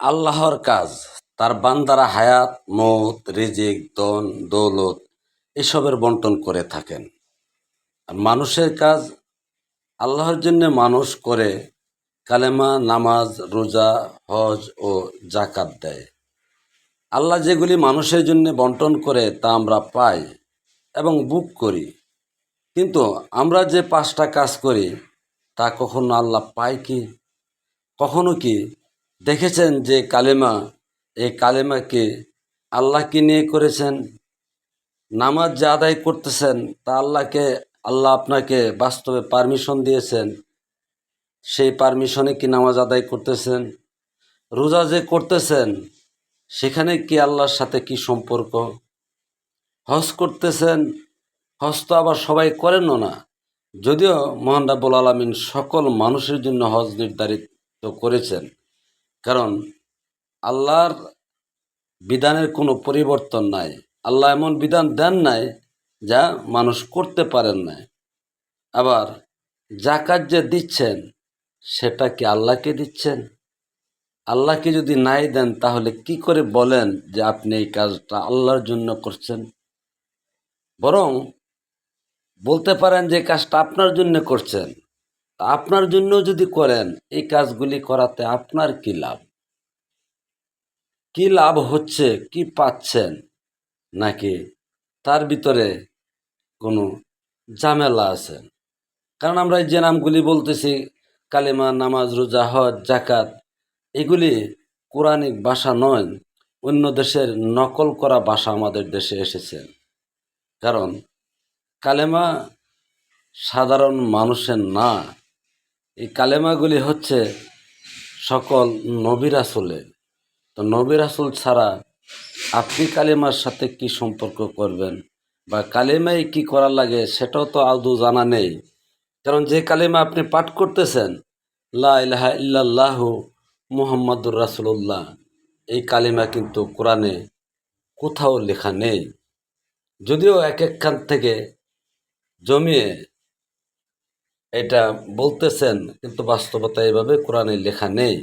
আল্লাহর কাজ, তার বান্দারা হায়াত, মত, রিজিক দন দৌলত এসবের বন্টন করে থাকেন। আর মানুষের কাজ আল্লাহর জন্য মানুষ করে কালেমা, নামাজ, রোজা, হজ ও জাকাত দেয়। আল্লাহ যেগুলি মানুষের জন্য বন্টন করে তা আমরা পাই এবং বুক করি। কিন্তু আমরা যে পাঁচটা কাজ করি, তা কখনো আল্লাহ পায় কি? কখনো কি? দেখেছেন যে কালেমা, এই কালেমাকে আল্লাহ কি নিয়ে করেছেন, নামাজ যে আদায় করতেছেন, তা আল্লাহকে, আল্লাহ আপনাকে বাস্তবে পারমিশন দিয়েছেন। সেই পারমিশনে কি নামাজ আদায় করতেছেন? রোজা যে করতেছেন, সেখানে কি আল্লাহর সাথে কি সম্পর্ক? হজ করতেছেন, হজ তো আবার সবাই করেনও না। যদিও মহান রাব্বুল আলমিন সকল মানুষের জন্য হজ নির্ধারিত করেছেন। কারণ আল্লাহর বিধানের কোনো পরিবর্তন নাই। আল্লাহ এমন বিধান দেন নাই যা মানুষ করতে পারেন না আবার জাকাত যে দিচ্ছেন, সেটা কি আল্লাহকে দিচ্ছেন? আল্লাহকে যদি নাই দেন, তাহলে কি করে বলেন যে আপনি এই কাজটা আল্লাহর জন্য করছেন? বরং বলতে পারেন যে কাজটা আপনার জন্য করছেন। আপনার জন্য যদি করেন, এই কাজগুলি করাতে আপনার কি লাভ? কি লাভ হচ্ছে, কি পাচ্ছেন? নাকি তার ভিতরে কোনো ঝামেলা আছে? কারণ আমরা যে নামগুলি বলতেছি, কালিমা, নামাজ, রোজা, হজ জাকাত এগুলি কোরআনিক ভাষা নয়, অন্য দেশের নকল করা ভাষা আমাদের দেশে এসেছে। কারণ কালেমা সাধারণ মানুষের না এই কালেমাগুলি হচ্ছে সকল নবী রাসুলের। তো নবী রাসুল ছাড়া আপনি কালেমার সাথে কি সম্পর্ক করবেন বা কালেমায় কি করা লাগে সেটাও তো আদৌ জানা নেই। কারণ যে কালেমা আপনি পাঠ করতেছেন, লা ইলাহা ইল্লাল্লাহু মুহাম্মাদুর রাসুলুল্লাহ, এই কালেমা কিন্তু কোরআনে কোথাও লেখা নেই। যদিও এক একখান থেকে জমিয়ে এটা বলতেছেন কিন্তু বাস্তবতা এভাবে কোরআনে লেখা নেই।